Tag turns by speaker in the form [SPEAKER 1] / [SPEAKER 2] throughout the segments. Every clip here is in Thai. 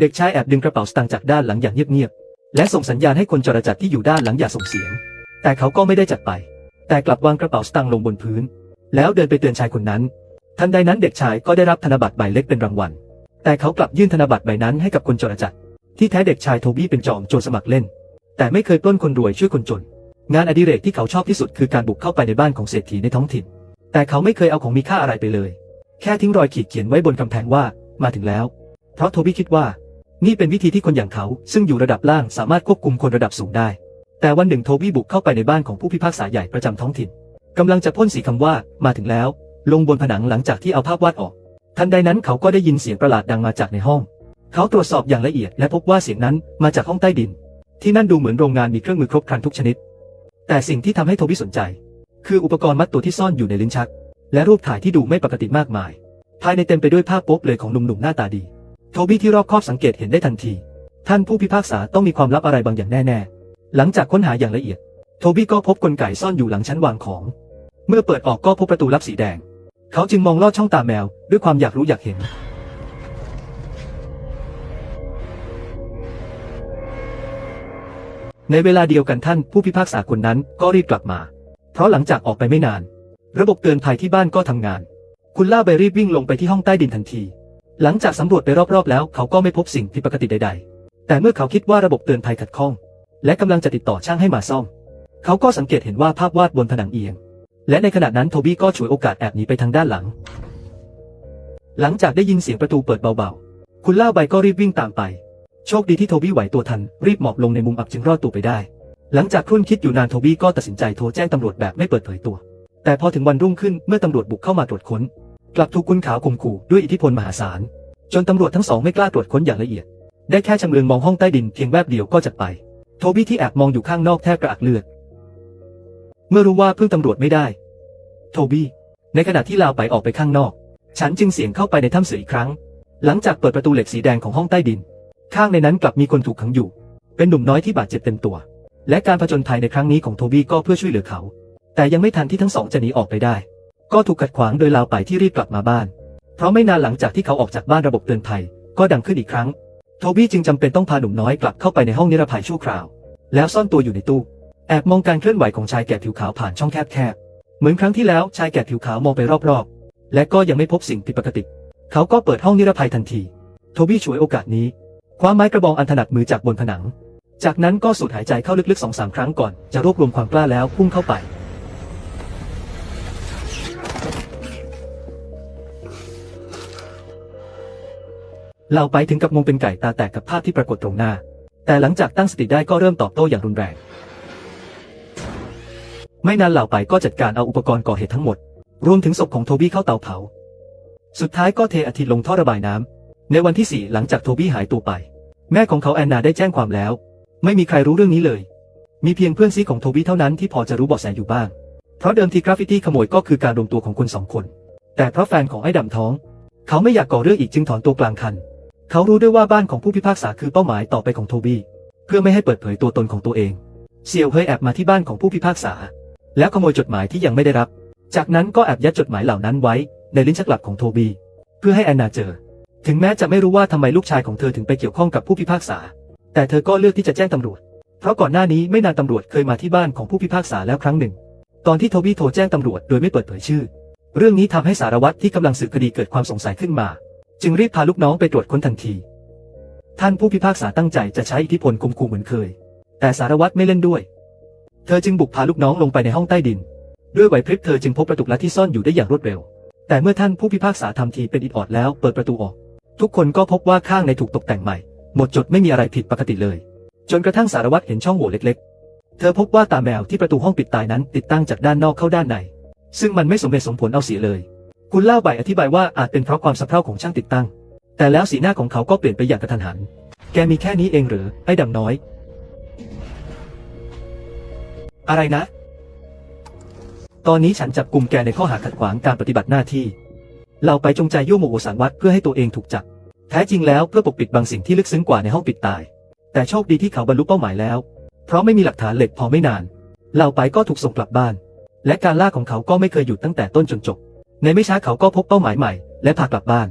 [SPEAKER 1] เด็กชายแอบดึงกระเป๋าสตางค์จากด้านหลังอย่างเงียบๆ และส่งสัญญาณให้คนจราจัดที่อยู่ด้านหลังอย่าส่งเสียง แต่เขาก็ไม่ได้จัดไป แต่กลับวางกระเป๋าสตางค์ลงบนพื้น แล้วเดินไปเตือนชายคนนั้น ทันใดนั้นเด็กชายก็ได้รับธนบัตรใบเล็กเป็นรางวัล แต่เขากลับยื่นธนบัตรใบนั้นให้กับคนจราจัดที่แท้เด็กชายโทบี้เป็นจอมโจรสมัครเล่น แต่ไม่เคยปล้นคนรวยช่วยคนจน งานอดิเรกที่เขาชอบที่สุดคือการบุกเข้าไปในบ้านของเศรษฐีในท้องถิ่น แต่เขาไม่เคยเอาของมีค่าอะไรไปเลย แค่ทิ้งรอยขีดเขียนไว้บนกำแพงว่า มาถึงแล้ว เพราะโทบี้คิดว่า นี่เป็นวิธีที่คนอย่างเขาซึ่งอยู่ระดับล่างสามารถควบคุมคนระดับสูงได้ แต่วันหนึ่งโทบี้บุกเข้าไปในบ้านของผู้พิพากษาใหญ่ประจำท้องถิ่นกำลังจะพ่นสีคำว่ามาถึงแล้ว ลงบนผนังหลังจากที่เอาภาพวาดออก ทันใดนั้นเขาก็ได้ยินเสียงประหลาดดังมาจากในห้อง เขาตรวจสอบอย่างละเอียดและพบว่าเสียงนั้นมาจากห้องใต้ดิน ที่นั่นดูเหมือนโรงงานมีเครื่องมือครบครันทุกชนิด แต่สิ่งที่ทำให้โทบี้สนใจ คืออุปกรณ์มัดตัวที่ซ่อนอยู่ในลิ้นชัก และรูปถ่ายที่ดูไม่ปกติมากมาย ภายในเต็มไปด้วยภาพโป๊เปลือยของหนุ่มๆหน้าตาดี โทบี้ที่รอบคอบสังเกตเห็นได้ทันที ท่านผู้พิพากษาต้องมีความลับอะไรบางอย่างแน่ๆ หลังจากค้นหาอย่างละเอียด โทบี้ก็พบกลไกซ่อนอยู่หลังชั้นวางของ เมื่อเปิดออกก็พบประตูลับสีแดง เขาจึงมองลอดช่องตาแมว ด้วยความอยากรู้อยากเห็น ในเวลาเดียวกันท่านผู้พิพากษาคนนั้นก็รีบกลับมา เพราะหลังจากออกไปไม่นาน ระบบเตือนภัยที่บ้านก็ทำงาน คุณล่าไปรีบวิ่งลงไปที่ห้องใต้ดินทันที หลังจากสำรวจไปรอบๆแล้ว เขาก็ไม่พบสิ่งผิดปกติใด ๆ แต่เมื่อเขาคิดว่าระบบเตือนภัยขัดข้อง และกำลังจะติดต่อช่างให้มาซ่อม เขาก็สังเกตเห็นว่าภาพวาดบนผนังเอียง และในขณะนั้นโทบี้ก็ฉวยโอกาสแอบหนีไปทางด้านหลัง หลังจากได้ยินเสียงประตูเปิดเบาๆ คุณล่าใบก็รีบวิ่งตามไป โชคดีที่โทบี้ไหวตัวทัน รีบหมอบลงในมุมอับจึงรอดตัวไปได้ หลังจากครุ่นคิดอยู่นานโทบี้ก็ตัดสินใจโทรแจ้งตำรวจแบบไม่เปิดเผยตัว แต่พอถึงวันรุ่งขึ้นเมื่อตำรวจบุกเข้ามาตรวจค้น กลับถูกคุณขาวข่มขู่ด้วยอิทธิพลมหาศาล จนตำรวจทั้งสองไม่กล้าตรวจค้นอย่างละเอียด ได้แค่ชำเลืองมองห้องใต้ดินเพียงแวบเดียวก็จัดไป โทบี้ที่แอบมองอยู่ข้างนอกแทบกระอักเลือด เมื่อรู้ว่าพึ่งตำรวจไม่ได้ โทบี้ ในขณะที่ลาวไปออกไปข้างนอก ฉันจึงเสียงเข้าไปในถ้ำเสืออีกครั้ง หลังจากเปิดประตูเหล็กสีแดงของห้องใต้ดิน ข้างในนั้นกลับมีคนถูกขังอยู่ เป็นหนุ่มน้อยที่บาดเจ็บเต็มตัว และการผจญภัยในครั้งนี้ของโทบี้ก็เพื่อช่วยเหลือเขา แต่ยังไม่ทันที่ทั้งสองจะหนีออกไปได้ ก็ถูกขัดขวางโดยลาวไปที่รีบกลับมาบ้าน เพราะไม่นานหลังจากที่เขาออกจากบ้านระบบเตือนภัยก็ดังขึ้นอีกครั้ง โทบี้จึงจำเป็นต้องพาหนุ่มน้อยกลับเข้าไปในห้องนิรภัยชั่วคราว แล้วซ่อนตัวอยู่ในตู้ แอบมองการเคลื่อนไหวของชายแก่ผิวขาวผ่านช่องแคบๆ เหมือนครั้งที่แล้วชายแก่ผิวขาวมองไปรอบๆ และก็ยังไม่พบสิ่งผิดปกติ เขาก็เปิดห้องนิรภัยทันที โทบี้ฉวยโอกาสนี้คว้าไม้กระบองอันถนัดมือจากบนผนัง จากนั้นก็สูดหายใจเข้าลึกๆสองสามครั้งก่อนจะรวบรวมความกล้าแล้วพุ่งเข้าไป เราไปถึงกับงงเป็นไก่ตาแตกกับภาพที่ปรากฏตรงหน้า แต่หลังจากตั้งสติได้ก็เริ่มตอบโต้อย่างรุนแรง ไม่นานเหล่าไปก็จัดการเอาอุปกรณ์ก่อเหตุทั้งหมด รวมถึงศพของโทบี้เข้าเตาเผา สุดท้ายก็เทอาทิตย์ลงท่อระบายน้ำในวันที่สี่หลังจากโทบี้หายตัวไป แม่ของเขาแอนนาได้แจ้งความแล้ว ไม่มีใครรู้เรื่องนี้เลย มีเพียงเพื่อนซีของโทบี้เท่านั้นที่พอจะรู้เบาะแสอยู่บ้าง เพราะเดิมทีกราฟฟิตี้ขโมยก็คือการรวมตัวของคนสองคน แต่เพราะแฟนของไอ้ดำท้อง เขาไม่อยากก่อเรื่องอีกจึงถอนตัวกลางคัน เขารู้ด้วยว่าบ้านของผู้พิพากษาคือเป้าหมายต่อไปของโทบี้ เพื่อไม่ให้เปิดเผยตัวตนของตัวเองเซียวเฮยแอบมาที่บ้านของผู้พิพากษา แล้วขโมยจดหมายที่ยังไม่ได้รับ จากนั้นก็แอบยัดจดหมายเหล่านั้นไว้ในลิ้นชักหลับของโทบี้เพื่อให้แอนนาเจอ ถึงแม้จะไม่รู้ว่าทำไมลูกชายของเธอถึงไปเกี่ยวข้องกับผู้พิพากษา แต่เธอก็เลือกที่จะแจ้งตำรวจ เพราะก่อนหน้านี้ไม่นานตำรวจเคยมาที่บ้านของผู้พิพากษาแล้วครั้งหนึ่ง ตอนที่โทบี้โทรแจ้งตำรวจโดยไม่เปิดเผยชื่อ เรื่องนี้ทำให้สารวัตรที่กำลังสืบคดีเกิดความสงสัยขึ้นมา จึงรีบพาลูกน้องไปตรวจค้นทันที ท่านผู้พิพากษาตั้งใจจะใช้อิทธิพลข่มขู่เหมือนเคย แต่สารวัตรไม่เล่นด้วย เธอจึงบุกพาลูกน้องลงไปในห้องใต้ดิน ด้วยไหวพริบเธอจึงพบประตูลับที่ซ่อนอยู่ได้อย่างรวดเร็ว แต่เมื่อท่านผู้พิพากษาทำทีเป็นอิดออดแล้วเปิดประตูออก ทุกคนก็พบว่าข้างในถูกตกแต่งใหม่ หมดจดไม่มีอะไรผิดปกติเลย จนกระทั่งสารวัตรเห็นช่องโหว่เล็กๆ เธอพบว่าตาแมวที่ประตูห้องปิดตายนั้นติดตั้งจากด้านนอกเข้าด้านใน ซึ่งมันไม่สมเหตุสมผลเอาเสียเลย คุณเล่าใบอธิบายว่าอาจเป็นเพราะความสะเพร่าของช่างติดตั้ง แต่แล้วสีหน้าของเขาก็เปลี่ยนไปอย่างกระทันหัน แกมีแค่นี้เองหรือไอ้ดำน้อย อะไรนะ ตอนนี้ฉันจับกลุ่มแกในข้อหาขัดขวางการปฏิบัติหน้าที่ เราไปจงใจยั่วโมโหสารวัตรเพื่อให้ตัวเองถูกจับ แท้จริงแล้วเพื่อปกปิดบางสิ่งที่ลึกซึ้งกว่าในห้องปิดตาย แต่โชคดีที่เขาบรรลุเป้าหมายแล้ว เพราะไม่มีหลักฐานเหล็กพอไม่นาน เราไปก็ถูกส่งกลับบ้าน และการล่าของเขาก็ไม่เคยหยุดตั้งแต่ต้นจนจบ ในไม่ช้าเขาก็พบเป้าหมายใหม่ และพากลับบ้าน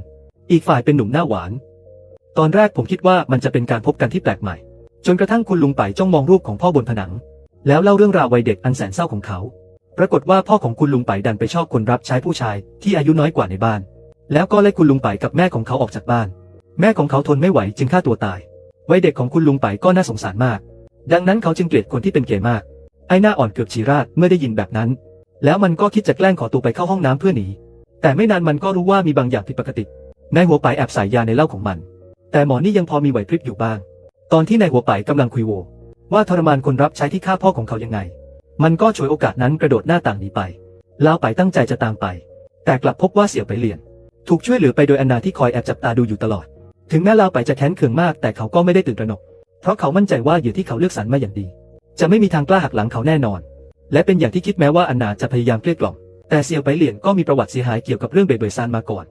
[SPEAKER 1] อีกฝ่ายเป็นหนุ่มหน้าหวาน ตอนแรกผมคิดว่ามันจะเป็นการพบกันที่แปลกใหม่ จนกระทั่งคุณลุงไปจ้องมองรูปของพ่อบนผนัง แล้วเล่าเรื่องราววัยเด็กอันแสนเศร้าของเขา ปรากฏว่าพ่อของคุณลุงไปดันไปชอบคนรับใช้ผู้ชายที่อายุน้อยกว่าในบ้าน แล้วก็ไล่คุณลุงไปกับแม่ของเขาออกจากบ้าน แม่ของเขาทนไม่ไหวจึงฆ่าตัวตาย วัยเด็กของคุณลุงไปก็น่าสงสารมาก ดังนั้นเขาจึงเกลียดคนที่เป็นเกย์มาก ไอ้หน้าอ่อนเกือบฉีราดเมื่อได้ยินแบบนั้น แล้วมันก็คิดจะแกล้งขอตัวไปเข้าห้องน้ำเพื่อหนี แต่ไม่นานมันก็รู้ว่ามีบางอย่างผิดปกติ นายหัวไปแอบใส่ยาในเหล้าของมัน แต่หมอนี่ยังพอมีไหวพริบอยู่บ้าง ตอนที่นายหัวไปกำลังคุยโว ว่าทรมานคนรับใช้ที่ฆ่าพ่อของเขายังไง มันก็ฉวยโอกาสนั้นกระโดดหน้าต่างหนีไปลาวไปตั้งใจจะตามไป แต่กลับพบว่าเสี่ยวไปเลียน ถูกช่วยเหลือไปโดยอนนาที่คอยแอบจับตาดูอยู่ตลอด ถึงแม้ลาวไปจะแค้นเคืองมาก แต่เขาก็ไม่ได้ตื่นตระหนก เพราะเขามั่นใจว่าเหยื่อที่เขาเลือกสรรมาอย่างดี จะไม่มีทางกล้าหักหลังเขาแน่นอน และเป็นอย่างที่คิดแม้ว่าอันนาจะพยายามเกลี้ยกล่อม แต่เสี่ยวไปเหลียนก็มีประวัติเสียหายเกี่ยวกับเรื่องเบยเบยซานมาก่อน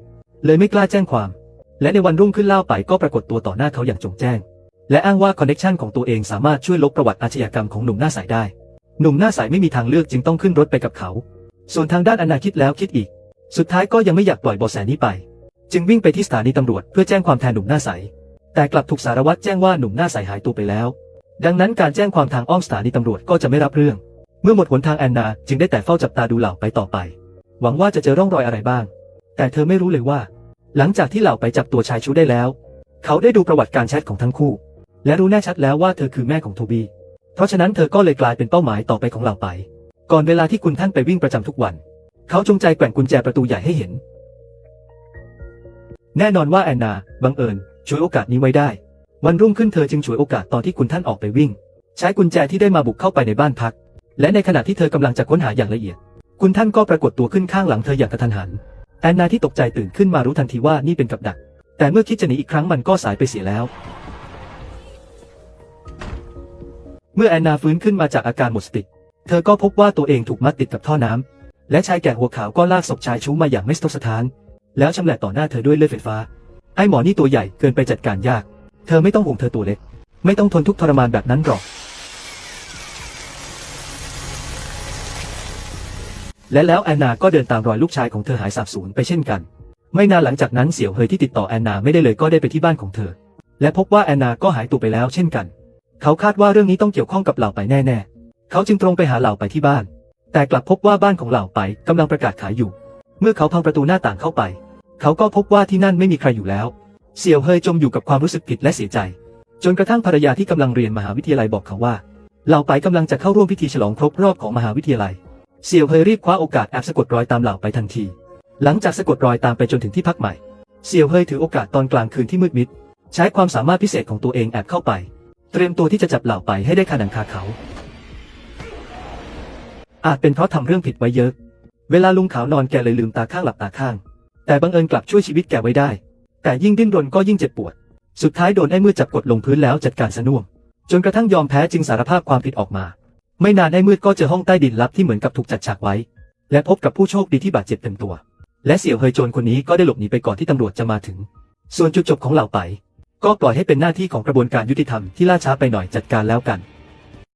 [SPEAKER 1] เลยไม่กล้าแจ้งความ และในวันรุ่งขึ้นเล่าไปก็ปรากฏตัวต่อหน้าเขาอย่างจงแจ้ง และอ้างว่าคอนเนคชันของตัวเองสามารถช่วยลบประวัติอาชญากรรมของหนุ่มหน้าใสได้ หนุ่มหน้าใสไม่มีทางเลือกจึงต้องขึ้นรถไปกับเขา ส่วนทางด้านอนาคิดแล้วคิดอีก สุดท้ายก็ยังไม่อยากปล่อยเบาะแสนี้ไป จึงวิ่งไปที่สถานีตำรวจเพื่อแจ้งความแทนหนุ่มหน้าใสแต่กลับถูกสารวัตรแจ้งว่าหนุ่มหน้าใสหายตัวไปแล้ว ดังนั้นการแจ้งความทางอ้อมสถานีตำรวจก็จะไม่รับเรื่อง เมื่อหมดหนทางแอนนาจึงได้แต่เฝ้าจับตาดูเหล่าไปต่อไป หวังว่าจะเจอร่องรอยอะไรบ้าง แต่เธอไม่รู้เลยว่า หลังจากที่เหล่าไปจับตัวชายชู้ได้แล้ว เขาได้ดูประวัติการแชทของทั้งคู่ และรู้แน่ชัดแล้วว่าเธอคือแม่ของโทบีเพราะฉะนั้นเธอก็เลยกลายเป็นเป้าหมายต่อไปของเหล่าไป ก่อนเวลาที่คุณท่านไปวิ่งประจำทุกวัน เขาจงใจแกว่งกุญแจประตูใหญ่ให้เห็น แน่นอนว่าแอนนาบังเอิญช่วยโอกาสนี้ไว้ได้ วันรุ่งขึ้นเธอจึงฉวยโอกาสตอนที่คุณท่านออกไปวิ่ง ใช้กุญแจที่ได้มาบุกเข้าไปในบ้านพัก และในขณะที่เธอกำลังจะค้นหาอย่างละเอียด คุณท่านก็ปรากฏตัวขึ้นข้างหลังเธออย่างกระทันหัน แอนนาที่ตกใจตื่นขึ้นมารู้ทันทีว่านี่เป็นกับดัก แต่เมื่อคิดจะหนีอีกครั้งมันก็สายไปเสียแล้ว เมื่อแอนนาฟื้นขึ้นมาจากอาการหมดสติ เธอก็พบว่าตัวเองถูกมัดติดกับท่อน้ำและชายแก่หัวขาวก็ลากศพชายชู้มาอย่างไม่สะทกสะท้าน แล้วชำแหละต่อหน้าเธอด้วยเลือดไฟฟ้า ไอ้หมอนี่ตัวใหญ่เกินไปจัดการยาก เธอไม่ต้องห่วงเธอตัวเล็ก ไม่ต้องทนทุกข์ทรมานแบบนั้นหรอก และแล้วแอนนาก็เดินตามรอยลูกชายของเธอหายสาบสูญไปเช่นกัน ไม่นานหลังจากนั้นเสี่ยวเฮยที่ติดต่อแอนนาไม่ได้เลยก็ได้ไปที่บ้านของเธอ และพบว่าแอนนาก็หายตัวไปแล้วเช่นกัน เขาคาดว่าเรื่องนี้ต้องเกี่ยวข้องกับเหล่าไปแน่ๆ เขาจึงตรงไปหาเหล่าไปที่บ้าน แต่กลับพบว่าบ้านของเหล่าไปกำลังประกาศขายอยู่ เมื่อเขาพังประตูหน้าต่างเข้าไป เขาก็พบว่าที่นั่นไม่มีใครอยู่แล้ว เสี่ยวเฮยจมอยู่กับความรู้สึกผิดและเสียใจ จนกระทั่งภรรยาที่กำลังเรียนมหาวิทยาลัยบอกเขาว่าเหล่าไปกำลังจะเข้าร่วมพิธีฉลองครบรอบของมหาวิทยาลัย เสี่ยวเฮยรีบคว้าโอกาสแอบสะกดรอยตามเหล่าไปทันที หลังจากสะกดรอยตามไปจนถึงที่พักใหม่ เสี่ยวเฮยถือโอกาสตอนกลางคืนที่มืดมิด ใช้ความสามารถพิเศษของตัวเองแอบเข้าไป เตรียมตัวที่จะจับเหล่าไปให้ได้คาหนังคาเขา อาจเป็นเพราะทำเรื่องผิดไว้เยอะ เวลาลุงขาวนอนแกเลยลืมตาข้างหลับตาข้าง แต่บังเอิญกลับช่วยชีวิตแกไว้ได้ แต่ยิ่งดิ้นรนก็ยิ่งเจ็บปวด สุดท้ายโดนไอ้มืดจับกดลงพื้นแล้วจัดการสน่วม จนกระทั่งยอมแพ้จึงสารภาพความผิดออกมา ไม่นานไอ้มืดก็เจอห้องใต้ดินลับที่เหมือนกับถูกจัดฉากไว้ และพบกับผู้โชคดีที่บาดเจ็บเต็มตัว และเสี่ยวเฮยโจรคนนี้ก็ได้หลบหนีไปก่อนที่ตำรวจจะมาถึง ส่วนจุดจบของเหล่าไป ก็ปล่อยให้เป็นหน้าที่ของกระบวนการยุติธรรมที่ล่าช้าไปหน่อยจัดการแล้วกัน